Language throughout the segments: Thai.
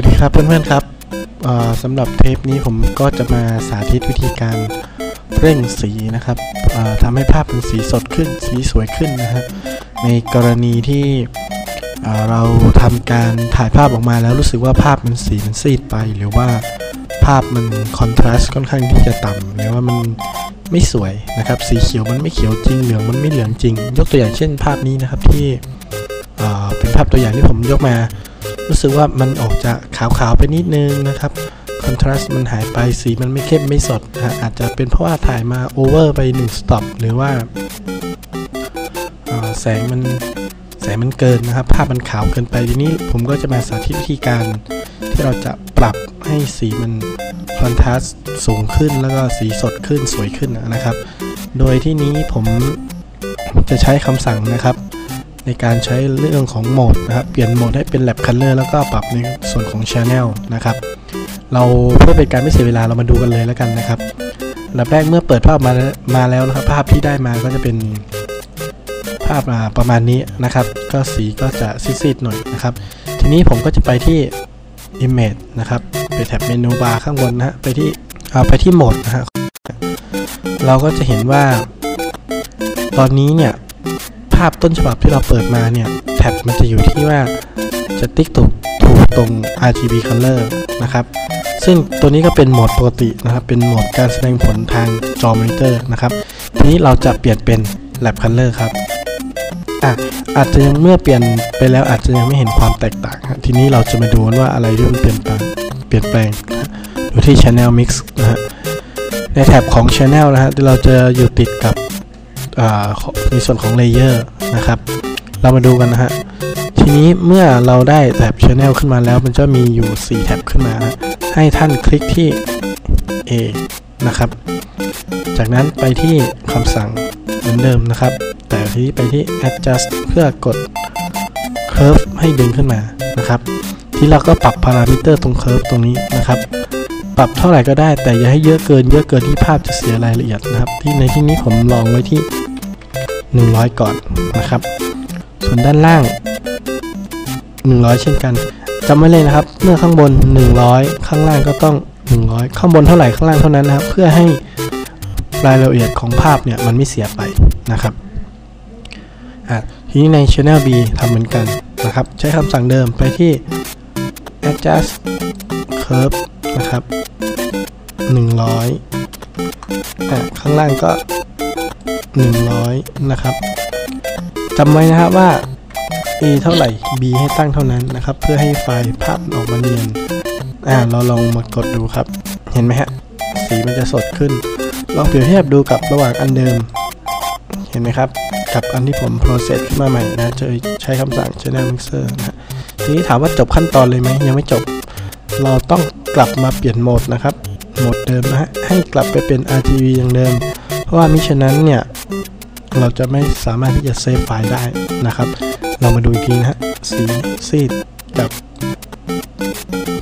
วัสดีครับเพื่อนๆครับสำหรับเทปนี้ผมก็จะมาสาธิตวิธีการเร่งสีนะครับทำให้ภาพเป็นสีสดขึ้น สีสวยขึ้นนะฮะในกรณีที่เราทำการถ่ายภาพออกมาแล้วรู้สึกว่าภาพมันสีมันซีดไป หรือว่าภาพมันคอนทราสต์ค่อนข้างที่จะต่ำหรือว่ามันไม่สวยนะครับ สีเขียวมันไม่เขียวจริงเหลืองมันไม่เหลืองจริง ยกตัวอย่างเช่นภาพนี้นะครับที่เป็นภาพตัวอย่างที่ผมยกมา รู้สึกว่ามันออกจะขาวๆไปนิดนึงนะครับคอนทราสต์มันหายไปสีมันไม่เข้มไม่สดนะอาจจะเป็นเพราะว่าถ่ายมาโอเวอร์ไป1สต็อปหรือว่าแสงมันแสงมันเกินนะครับ ภาพมันขาวเกินไปทีนี้ผมก็จะมาสาธิตวิธีการที่เราจะปรับให้สีมันคอนทราสต์สูงขึ้นแล้วก็สีสดขึ้นสวยขึ้นนะครับ โดยที่นี้ผมจะใช้คำสั่งนะครับ ในการใช้เรื่องของโหมดนะครับเปลี่ยนโหมดให้เป็น lab color แล้วก็ปรับในส่วนของ channel นะครับ เราเพื่อเป็นการไม่เสียเวลาเรามาดูกันเลยแล้วกันนะครับอันดับแรกเมื่อเปิดภาพมามาแล้วนะครับ ภาพที่ได้มาก็จะเป็นภาพมาประมาณนี้นะครับ ก็สีก็จะซีดๆหน่อยนะครับ ทีนี้ผมก็จะไปที่ image นะครับ ไปแท็บเมนูบาร์ข้างบนนะฮะไปที่เอาไปที่โหมดนะฮะเราก็จะเห็นว่า ตอนนี้เนี่ยาพต้นฉบับที่เราเปิดมาเนี่ย แท็บมันจะอยู่ที่ว่าจะติ๊กถูกถูกตรง RGB color นะครับ ซึ่งตัวนี้ก็เป็นโหมดปกตินะครับ เป็นโหมดการแสดงผลทางจอมอนิเตอร์นะครับ ทีนี้เราจะเปลี่ยนเป็น lab color ครับอะอาจจะยังเมื่อเปลี่ยนไปแล้วอาจจะยังไม่เห็นความแตกต่าง ทีนี้เราจะมาดูว่าอะไรที่มันเปลี่ยนแปลงเปลี่ยนแปลงดูที่ channel mix นะฮะในแท็บของ channel นะฮะเราจะอยู่ติดกับ ในส่วนของเลเยอร์นะครับ เรามาดูกันนะฮะ ทีนี้เมื่อเราได้แท็บ Channel ขึ้นมาแล้ว มันจะมีอยู่ 4 แท็บขึ้นมาให้ท่านคลิกที่ A นะครับ จากนั้นไปที่คำสั่งเหมือนเดิมนะครับ แต่ที่ไปที่ adjust เพื่อกด curve ให้ดึงขึ้นมานะครับ ที่เราก็ปรับพารามิเตอร์ตรง curve ตรงนี้นะครับ ปรับเท่าไหร่ก็ได้แต่อย่าให้เยอะเกิน เยอะเกินที่ภาพจะเสียรายละเอียดนะครับ ที่ในที่นี้ผมลองไว้ที่ 100 ก่อนนะครับ ส่วนด้านล่าง 100 เช่นกันจำไว้เลยนะครับ เมื่อข้างบน 100 ข้างล่างก็ต้อง 100 ข้างบนเท่าไหร่ข้างล่างเท่านั้นนะครับ เพื่อให้รายละเอียดของภาพเนี่ยมันไม่เสียไปนะครับทีนี้ใน Channel B ทำเหมือนกันนะครับ ใช้คำสั่งเดิมไปที่ adjust curve นะครับ 100อะข้างล่างก็ 100 นะครับจำไว้นะครับว่า a เท่าไหร่ b ให้ตั้งเท่านั้นนะครับ เพื่อให้ไฟล์ภาพออกมาเนียนอ่าเราลองมากดดูครับ เห็นไหมฮะ สีมันจะสดขึ้น ลองเปรียบเทียบดูกับระหว่างอันเดิม เห็นไหมครับ กับอันที่ผม process ขึ้นมาใหม่นะจะใช้คำสั่ง channel mixer นะทีนี้ถามว่าจบขั้นตอนเลยไหมยังไม่จบ เราต้องกลับมาเปลี่ยนโหมดนะครับ โหมดเดิมฮะให้กลับไปเป็น RGB อย่างเดิม เพราะว่ามิฉะนั้นเนี่ย เราจะไม่สามารถที่จะเซฟไฟล์ได้นะครับ เรามาดูอีกทีนะฮะสีซีดกับ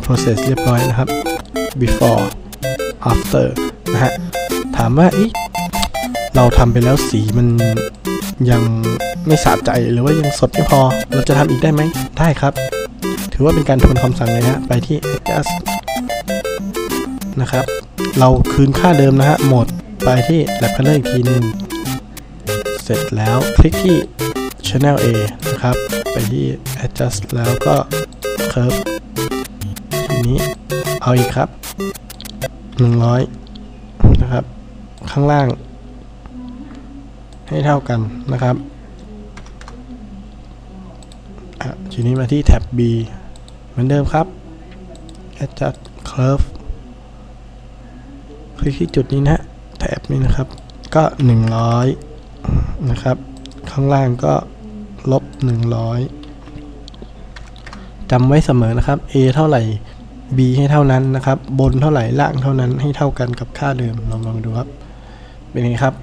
process เรียบร้อยนะครับ before after นะฮะ ถามว่าเราทำไปแล้วสีมันยังไม่สะใจหรือว่ายังสดไม่พอ เราจะทำอีกได้ไหม ได้ครับ ถือว่าเป็นการทวนคำสั่งเลยนะ ไปที่ adjust นะครับ เราคืนค่าเดิมนะฮะโหมดไปที่ lab color อีกทีนึง เสร็จแล้วคลิกที่ Channel A นะครับ ไปที่ Adjust แล้วก็ Curve ทีนี้เอาอีกครับ 100 นะครับ ข้างล่าง ให้เท่ากันนะครับทีนี้มาที่แท็บ B เหมือนเดิมครับ Adjust Curve ลิกที่จุดนี้นะแท็บนี้นะครับ ก็ 100 นะครับ ข้างล่างก็ลบ 100จำไว้เสมอนะครับ a เท่าไหร่ b ให้เท่านั้นนะครับ บนเท่าไหร่ล่างเท่านั้นให้เท่ากันกับค่าเดิมลองลองดูครับ เป็นไงครับ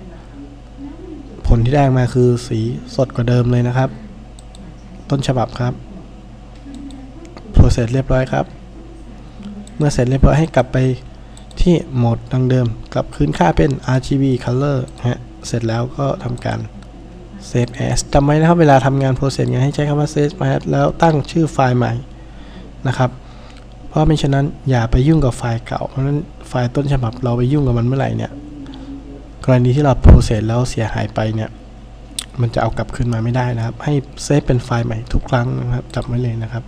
ผลที่ได้มาคือสีสดกว่าเดิมเลยนะครับ ต้นฉบับครับ process เรียบร้อยครับ เมื่อเสร็จเรียบร้อยให้กลับไป ที่โหมดดังเดิม กลับคืนค่าเป็น RGB color ฮะ เสร็จแล้วก็ทำการ save as จำไว้นะครับ เวลาทำงาน process งานให้ใช้คำว่า save as แล้วตั้งชื่อไฟล์ใหม่นะครับ เพราะไม่ฉะนั้นอย่าไปยุ่งกับไฟล์เก่า เพราะนั้นไฟล์ต้นฉบับเราไปยุ่งกับมันเมื่อไหร่เนี่ย กรณีที่เราโปรเซสแล้วเสียหายไปเนี่ย มันจะเอากลับคืนมาไม่ได้นะครับ ให้เซฟเป็นไฟล์ใหม่ทุกครั้งนะครับจำไว้เลยนะครับ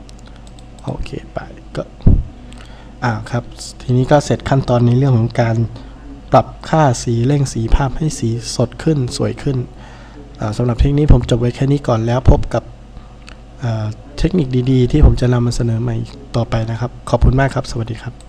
โอเค ไปก็ อ่าครับ ทีนี้ก็เสร็จขั้นตอนในเรื่องของการปรับค่าสีเร่งสีภาพให้สีสดขึ้นสวยขึ้นสำหรับเทคนิคผมจบไว้แค่นี้ก่อนแล้วพบกับเทคนิคดีๆ ที่ผมจะนำมาเสนอใหม่ต่อไปนะครับ ขอบคุณมากครับ สวัสดีครับ